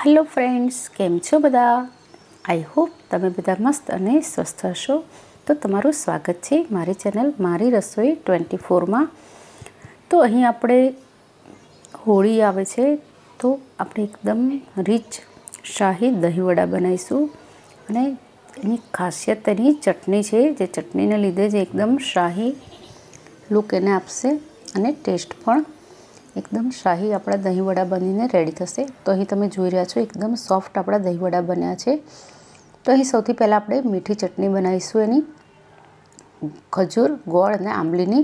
Hello friends કેમ છો બધા? આઈ હોપ તમે બધા મસ્ત અને સ્વસ્થ હશો. તો તમારું સ્વાગત છે મારી ચેનલ મારી રસોઈ ટ્વેન્ટી ફોરમાં તો અહીં આપણે હોળી આવે છે, તો આપણે એકદમ રીચ શાહી દહીંવડા બનાવીશું. અને એની ખાસિયત એની ચટણી છે, જે ચટણીને લીધે જ એકદમ શાહી લુક એને આપશે અને ટેસ્ટ પણ એકદમ શાહી આપણા દહીંવડા બનીને રેડી થશે. તો અહીં તમે જોઈ રહ્યા છો એકદમ સોફ્ટ આપણા દહીંવડા બન્યા છે. તો અહીં સૌથી પહેલાં આપણે મીઠી ચટણી બનાવીશું એની. ખજૂર, ગોળ અને આંબલીની.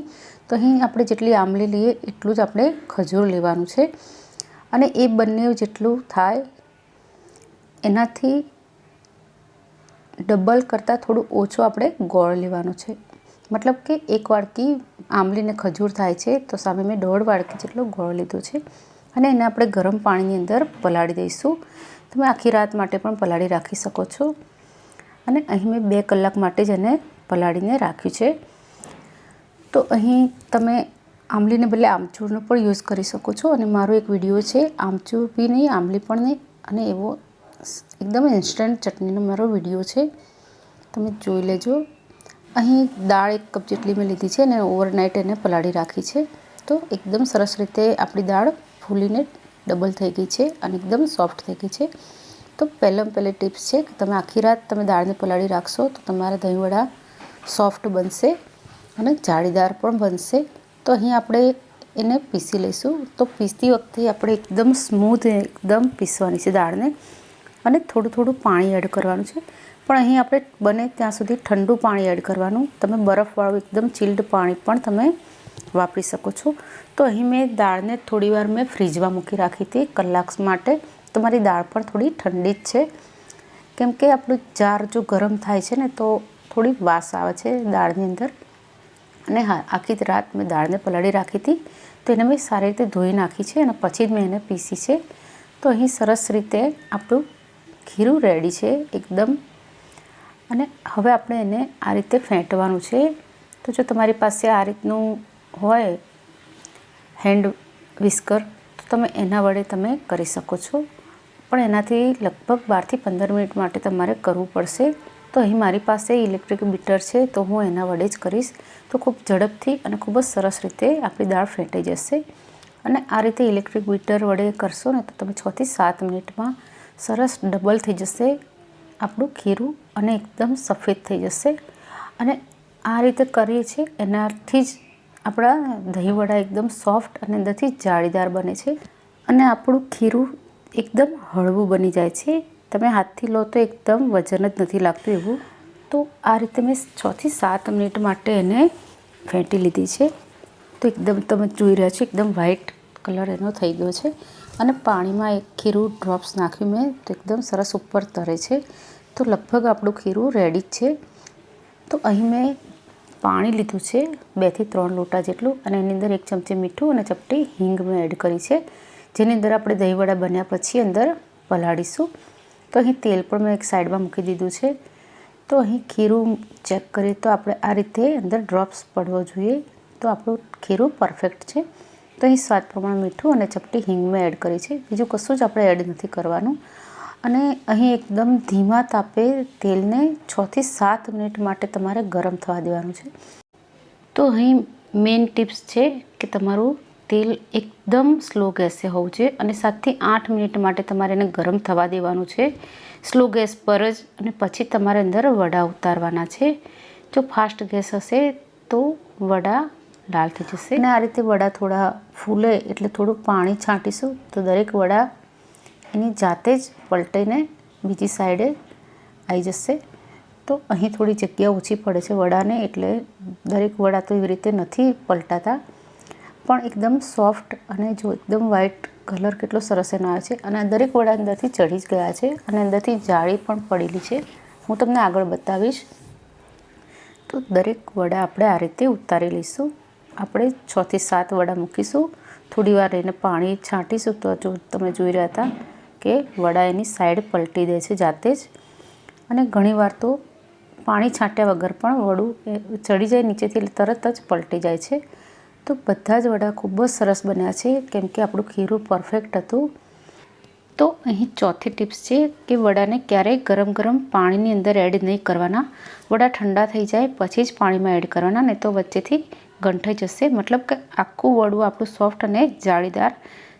તો અહીં આપણે જેટલી આંબલી લઈએ એટલું જ આપણે ખજૂર લેવાનું છે. અને એ બંને જેટલું થાય એનાથી ડબલ કરતાં થોડું ઓછું આપણે ગોળ લેવાનું છે. મતલબ કે એક વાડકી આંબલીને ખજૂર થાય છે, તો સામે મેં દોઢ વાડકી જેટલો ગોળ લીધો છે. અને એને આપણે ગરમ પાણીની અંદર પલાળી દઈશું. તમે આખી રાત માટે પણ પલાળી રાખી શકો છો. અને અહીં મેં બે કલાક માટે જ એને પલાળીને રાખ્યું છે. તો અહીં તમે આંબલીને બદલે આમચૂરનો પણ યુઝ કરી શકો છો. અને મારો એક વીડિયો છે, આમચૂર બી નહીં, આંબલી પણ નહીં. અને એવો એકદમ ઇન્સ્ટન્ટ ચટણીનો મારો વીડિયો છે. તમે જોઈ લેજો. અહીં દાળ એક કપ જેટલી મેં લીધી છે અને ઓવરનાઇટ એને પલાળી રાખી છે. તો એકદમ સરસ રીતે આપણી દાળ ફૂલીને ડબલ થઈ ગઈ છે અને એકદમ સોફ્ટ થઈ ગઈ છે. તો પહેલાં પહેલી ટિપ્સ છે કે તમે આખી રાત તમે દાળને પલાળી રાખશો તો તમારા દહીંવડા સોફ્ટ બનશે અને જાળીદાર પણ બનશે. તો અહીં આપણે એને પીસી લઈશું. તો પીસતી વખતે આપણે એકદમ સ્મૂથ એકદમ પીસવાની છે દાળને અને થોડું થોડું પાણી એડ કરવાનું છે. પણ અહીં આપણે બને ત્યાં સુધી ઠંડુ પાણી એડ કરવાનું. તમે બરફવાળું એકદમ ચિલ્ડ પાણી પણ તમે વાપરી શકો છો. તો અહીં મેં દાળને થોડી વાર મેં ફ્રીજમાં મૂકી રાખી હતી કલાક માટે. તમારી દાળ પણ થોડી ઠંડી જ છે. કેમ કે આપણું જાર જો ગરમ થાય છે ને તો થોડી વાસ આવે છે દાળની અંદર. અને હા, આખી રાત મેં દાળને પલાળી રાખી હતી. તો એને મેં સારી રીતે ધોઈ નાખી છે અને પછી જ મેં એને પીસી છે. તો અહીં સરસ રીતે આપણું ખીરું રેડી છે. એકદમ અને હવે આપણે એને આ રીતે ફેંટવાનું છે. તો જો તમારી પાસે આ રીતનું હોય હેન્ડ વિસ્કર, તો તમે એના વડે તમે કરી શકો છો. પણ એનાથી લગભગ બારથી પંદર મિનિટ માટે તમારે કરવું પડશે. તો અહીં મારી પાસે ઇલેક્ટ્રિક બીટર છે, તો હું એના વડે જ કરીશ. તો ખૂબ ઝડપથી અને ખૂબ જ સરસ રીતે આપણી દાળ ફેંટાઈ જશે. અને આ રીતે ઇલેક્ટ્રિક બીટર વડે કરશો ને, તો તમે છથી સાત મિનિટમાં સરસ ડબલ થઈ જશે આપણું ખીરું અને એકદમ સફેદ થઈ જશે. અને આ રીતે કરીએ છીએ, એનાથી જ આપણા દહીંવડા એકદમ સોફ્ટ અને અંદરથી જાળીદાર બને છે. અને આપણું ખીરું એકદમ હળવું બની જાય છે. તમે હાથથી લો તો એકદમ વજન જ નથી લાગતું એવું. તો આ રીતે મેં છથી સાત મિનિટ માટે એને ફેંટી લીધી છે. તો એકદમ તમે જોઈ રહ્યા છો, એકદમ વ્હાઈટ કલર એનો થઈ ગયો છે. અને પાણીમાં એક ખીરું ડ્રોપ્સ નાખ્યું મેં, તો એકદમ સરસ ઉપર તરે છે. તો લગભગ આપણું ખીરું રેડી જ છે. તો અહીં મેં પાણી લીધું છે બેથી ત્રણ લોટા જેટલું, અને એની અંદર એક ચમચી મીઠું અને ચપટી હિંગ મેં એડ કરી છે. જેની અંદર આપણે દહીંવડા બન્યા પછી અંદર પલાળીશું. તો અહીં તેલ પણ મેં એક સાઈડમાં મૂકી દીધું છે. તો અહીં ખીરું ચેક કરીએ તો આપણે આ રીતે અંદર ડ્રોપ્સ પડવો જોઈએ. તો આપણું ખીરું પરફેક્ટ છે. તો અહીં સ્વાદ પ્રમાણે મીઠું અને ચપટી હિંગ મેં એડ કરી છે. બીજું કશું જ આપણે એડ નથી કરવાનું. અને અહીં એકદમ ધીમા તાપે તેલને છથી સાત મિનિટ માટે તમારે ગરમ થવા દેવાનું છે. તો અહીં મેઇન ટિપ્સ છે કે તમારું તેલ એકદમ સ્લો ગેસે હોવું જોઈએ અને સાતથી આઠ મિનિટ માટે તમારે એને ગરમ થવા દેવાનું છે. સ્લો ગેસ પર જ અને પછી તમારે અંદર વડા ઉતારવાના છે. જો ફાસ્ટ ગેસ હશે તો વડા લાલ થઈ જશે. અને આ રીતે વડા થોડા ફૂલે એટલે થોડું પાણી છાંટીશું તો દરેક વડા એની જાતે જ પલટીને બીજી સાઈડે આવી જશે. તો અહીં થોડી જગ્યા ઓછી પડે છે વડાને, એટલે દરેક વડા તો એવી રીતે નથી પલટાતા. પણ એકદમ સોફ્ટ અને જો એકદમ વ્હાઇટ કલર કેટલો સરસ એનો આવે છે. અને દરેક વડા અંદરથી ચડી જ ગયા છે અને અંદરથી જાળી પણ પડેલી છે. હું તમને આગળ બતાવીશ. તો દરેક વડા આપણે આ રીતે ઉતારી લઈશું. આપણે છથી સાત વડા મૂકીશું. થોડી વાર એને પાણી છાંટીશું તો જો તમે જોઈ રહ્યા હતા કે વડા એની સાઈડ પલટી દે છે જાતે જ. અને ઘણીવાર તો પાણી છાંટ્યા વગર પણ વડું ચડી જાય નીચેથી તરત જ પલટી જાય છે. તો બધા જ વડા ખૂબ જ સરસ બન્યા છે, કેમ કે આપણું ખીરું પરફેક્ટ હતું. તો અહીં ચોથી ટિપ્સ છે કે વડાને ક્યારેય ગરમ ગરમ પાણીની અંદર એડ નહીં કરવાના. વડા ઠંડા થઈ જાય પછી જ પાણીમાં એડ કરવાના, નહીં તો વચ્ચેથી ગંઠાઈ જશે. મતલબ કે આખું વડું આપણું સોફ્ટ અને જાળીદાર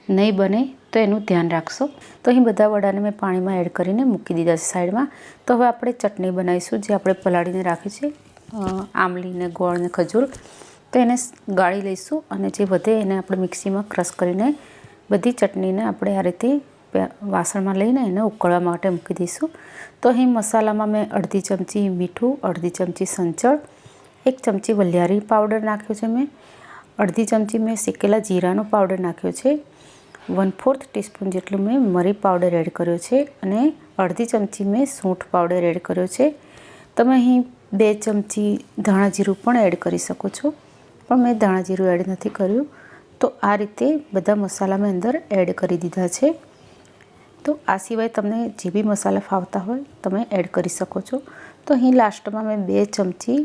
નહીં બને, તો એનું ધ્યાન રાખશો. તો અહીં બધા વડાને મેં પાણીમાં એડ કરીને મૂકી દીધા છે સાઈડમાં. તો હવે આપણે ચટણી બનાવીશું, જે આપણે પલાળીને રાખી છે આમલીને ગોળને ખજૂર. તો એને ગાળી લઈશું અને જે વધે એને આપણે મિક્સીમાં ક્રશ કરીને બધી ચટણીને આપણે આ રીતે વાસણમાં લઈને એને ઉકળવા માટે મૂકી દઈશું. તો અહીં મસાલામાં મેં અડધી ચમચી મીઠું, અડધી ચમચી સંચળ, એક ચમચી વલિયારી પાવડર નાખ્યો છે મેં. અડધી ચમચી મેં શેકેલા જીરાનો પાવડર નાખ્યો છે. વન ફોર્થ ટીસ્પૂન જેટલું મેં મરી પાવડર એડ કર્યો છે અને અડધી ચમચી મેં સૂંઠ પાવડર એડ કર્યો છે. તમે અહીં બે ચમચી ધાણા જીરું પણ એડ કરી શકો છો, પણ મેં ધાણા જીરું એડ નથી કર્યું. તો આ રીતે બધા મસાલા મેં અંદર એડ કરી દીધા છે. તો આ સિવાય તમને જે બી મસાલા ફાવતા હોય તમે એડ કરી શકો છો. તો અહીં લાસ્ટમાં મેં બે ચમચી,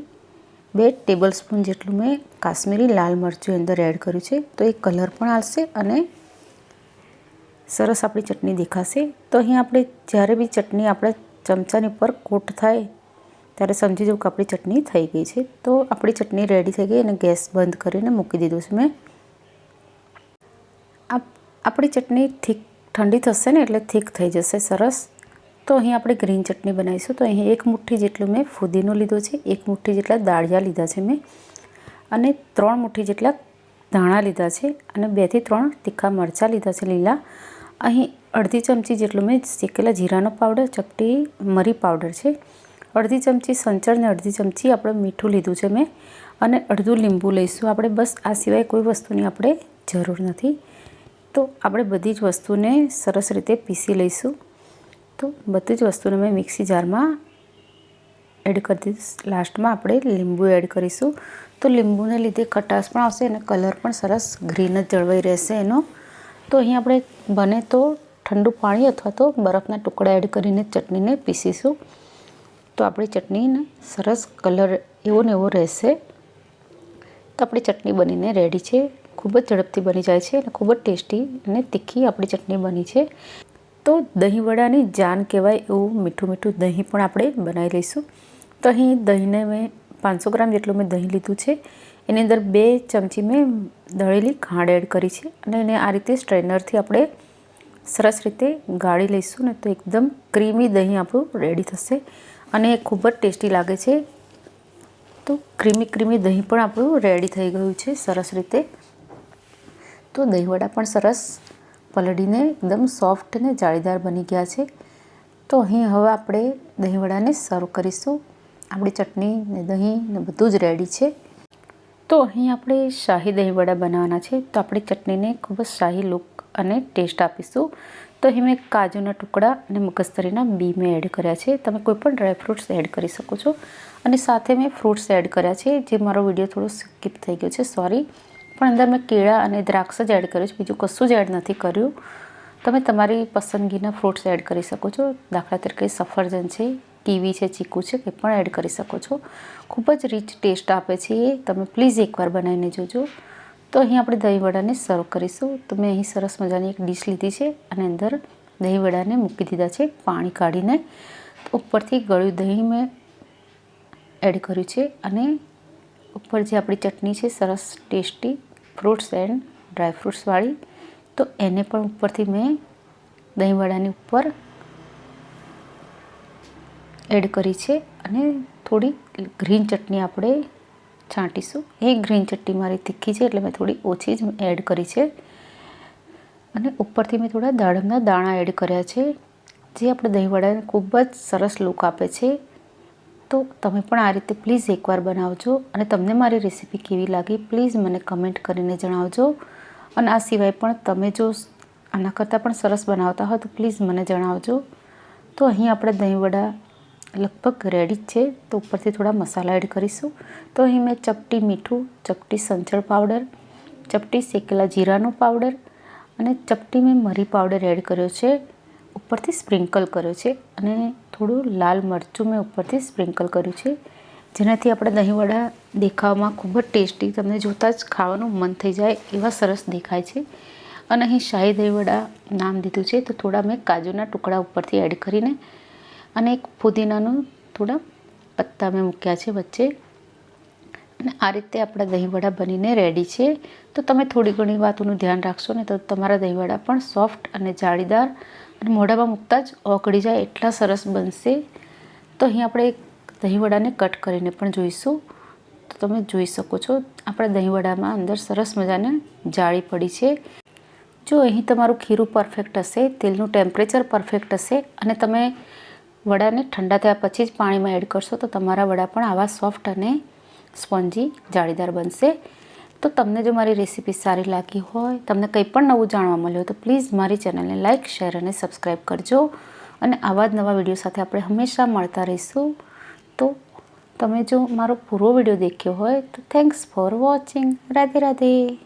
બે ટેબલ સ્પૂન જેટલું મેં કાશ્મીરી લાલ મરચું અંદર એડ કર્યું છે. તો એ કલર પણ આવશે અને સરસ આપણી ચટણી દેખાશે. તો અહીં આપણે જ્યારે બી ચટણી આપણા ચમચાની ઉપર કોટ થાય, ત્યારે સમજી જવું કે આપણી ચટણી થઈ ગઈ છે. તો આપણી ચટણી રેડી થઈ ગઈ અને ગેસ બંધ કરીને મૂકી દીધું છે મેં. આપણી ચટણી થીક ઠંડી થશે ને એટલે થીક થઈ જશે. સરસ. તો અહીં આપણે ગ્રીન ચટણી બનાવીશું. તો અહીં એક મુઠ્ઠી જેટલું મેં ફુદીનો લીધો છે, એક મુઠ્ઠી જેટલા દાળિયા લીધા છે મેં અને ત્રણ મુઠ્ઠી જેટલા ધાણા લીધા છે અને બેથી ત્રણ તીખા મરચાં લીધા છે લીલા. અહીં અડધી ચમચી જેટલું મેં શેકેલા જીરાનો પાવડર ચપટી મરી પાવડર છે. અડધી ચમચી સંચળ ને અડધી ચમચી આપણે મીઠું લીધું છે મેં. અને અડધું લીંબુ લઈશું. આપણે બસ આ સિવાય કોઈ વસ્તુની આપણે જરૂર નથી. તો આપણે બધી જ વસ્તુને સરસ રીતે પીસી લઈશું. તો બધી જ વસ્તુને મેં મિક્સી જારમાં એડ કરી દીધી. લાસ્ટમાં આપણે લીંબુ એડ કરીશું. તો લીંબુને લીધે ખટાશ પણ આવશે અને કલર પણ સરસ ગ્રીન જ જળવાઈ રહેશે એનો. તો અહીં આપણે બને તો ઠંડુ પાણી અથવા તો બરફના ટુકડા એડ કરીને ચટણીને પીસીશું. તો આપણી ચટણીને સરસ કલર એવો ને એવો રહેશે. તો આપણી ચટણી બનીને રેડી છે. ખૂબ જ ઝડપથી બની જાય છે અને ખૂબ જ ટેસ્ટી અને તીખી આપણી ચટણી બની છે. તો દહીં વડાની જાન કહેવાય એવું મીઠું મીઠું દહીં પણ આપણે બનાવી લઈશું. તો અહીં દહીંને મેં પાંચસો ગ્રામ જેટલું મેં દહીં લીધું છે. એની અંદર બે ચમચી મેં દળેલી ખાંડ એડ કરી છે અને એને આ રીતે સ્ટ્રેનરથી આપણે સરસ રીતે ગાળી લઈશું ને તો એકદમ ક્રીમી દહીં આપણું રેડી થશે અને ખૂબ જ ટેસ્ટી લાગે છે. તો ક્રીમી ક્રીમી દહીં પણ આપણું રેડી થઈ ગયું છે સરસ રીતે. તો દહીંવડા પણ સરસ પલળીને એકદમ સોફ્ટ અને જાળીદાર બની ગયા છે. તો અહીં હવે આપણે દહીંવડાને સર્વ કરીશું. આપણી ચટણી ને દહીં ને બધું જ રેડી છે. તો અહીં આપણે શાહી દહીંવડા બનાવવાના છે. તો આપણે ચટણીને ખૂબ જ શાહી લુક અને ટેસ્ટ આપીશું. તો અહીં મેં કાજુના ટુકડા અને મગજતરીના બી મેં એડ કર્યા છે. તમે કોઈ પણ ડ્રાયફ્રૂટ્સ એડ કરી શકો છો. અને સાથે મેં ફ્રૂટ્સ એડ કર્યા છે, જે મારો વીડિયો થોડો સ્કીપ થઈ ગયો છે. સોરી પણ અંદર મેં કેળા અને દ્રાક્ષ જ એડ કર્યું છે. બીજું કશું જ એડ નથી કર્યું. તમે તમારી પસંદગીના ફ્રૂટ્સ એડ કરી શકો છો. દાખલા તરીકે સફરજન છે. કીવી છે, ચીકુ છે, એ પણ એડ કરી શકો છો. ખૂબ જ રીચ ટેસ્ટ આપે છે એ. તમે પ્લીઝ એકવાર બનાવીને જોજો. તો અહીં આપણે દહીંવડાને સર્વ કરીશું. તો મેં અહીં સરસ મજાની એક ડીશ લીધી છે. અને અંદર દહીંવડાને મૂકી દીધા છે. પાણી કાઢીને ઉપરથી ગળ્યું દહીં મેં એડ કર્યું છે. અને ઉપર જે આપણી ચટણી છે, સરસ ટેસ્ટી ફ્રૂટ્સ એન્ડ ડ્રાયફ્રૂટ્સવાળી તો એને પણ ઉપરથી મેં દહીંવડાની ઉપર એડ કરી છે અને થોડી ગ્રીન ચટણી આપણે છાંટીશું. એ ગ્રીન ચટણી મારી તીખી છે એટલે મેં થોડી ઓછી જ એડ કરી છે. અને ઉપરથી મેં થોડા દાડમના દાણા એડ કર્યા છે. જે આપણે દહીંવડાને ખૂબ જ સરસ લુક આપે છે. તો તમે પણ આ રીતે પ્લીઝ એકવાર બનાવજો અને તમને મારી રેસીપી કેવી લાગી પ્લીઝ મને કમેન્ટ કરીને જણાવજો. અને આ સિવાય પણ તમે જો આના કરતાં પણ સરસ બનાવતા હોય તો પ્લીઝ મને જણાવજો. તો અહીં આપણે દહીંવડા લગભગ રેડી છે. તો ઉપરથી થોડા મસાલા એડ કરીશું. તો અહીં મેં ચપટી મીઠું, ચપટી સંચળ પાવડર ચપટી શેકેલા જીરાનો પાવડર અને ચપટી મેં મરી પાવડર એડ કર્યો છે. ઉપરથી સ્પ્રિંકલ કર્યો છે અને થોડું લાલ મરચું મેં ઉપરથી સ્પ્રિંકલ કર્યું છે. જેનાથી આપણે દહીંવડા દેખાવામાં ખૂબ જ ટેસ્ટી, તમને જોતાં જ ખાવાનું મન થઈ જાય એવા સરસ દેખાય છે. અને અહીં શાહી દહીંવડા નામ દીધું છે. તો થોડા મેં કાજુના ટુકડા ઉપરથી એડ કરીને અને એક પુદીનાનું થોડા પત્તા મેં મૂક્યા છે વચ્ચે. અને આ રીતે આપણા દહીંવડા બનીને રેડી છે. તો તમે થોડી ઘણી વાતોનું ધ્યાન રાખશો ને તો તમારા દહીંવડા પણ સોફ્ટ અને જાળીદાર અને મોઢામાં મૂકતા જ ઓગળી જાય એટલા સરસ બનશે. તો અહીં આપણે એક દહીંવડાને કટ કરીને પણ જોઈશું. તો તમે જોઈ શકો છો, આપણા દહીંવડામાં અંદર સરસ મજાને જાળી પડી છે. જો અહીં તમારું ખીરું પરફેક્ટ હશે, તેલનું ટેમ્પરેચર પરફેક્ટ હશે અને તમે વડાને ઠંડા થયા પછી જ પાણીમાં એડ કરશો તો તમારા વડા પણ આવા સોફ્ટ અને સ્પોન્જી જાળીદાર બનશે. તો તમને જો મારી રેસીપી સારી લાગી હોય, તમને કંઈ પણ નવું જાણવા મળ્યું તો પ્લીઝ મારી ચેનલને લાઇક શેર અને સબસ્ક્રાઈબ કરજો. અને આવા જ નવા વીડિયો સાથે આપણે હંમેશા મળતા રહીશું. તો તમે જો મારો પૂરો વીડિયો દેખ્યો હોય તો thanks for watching Radhe Radhe.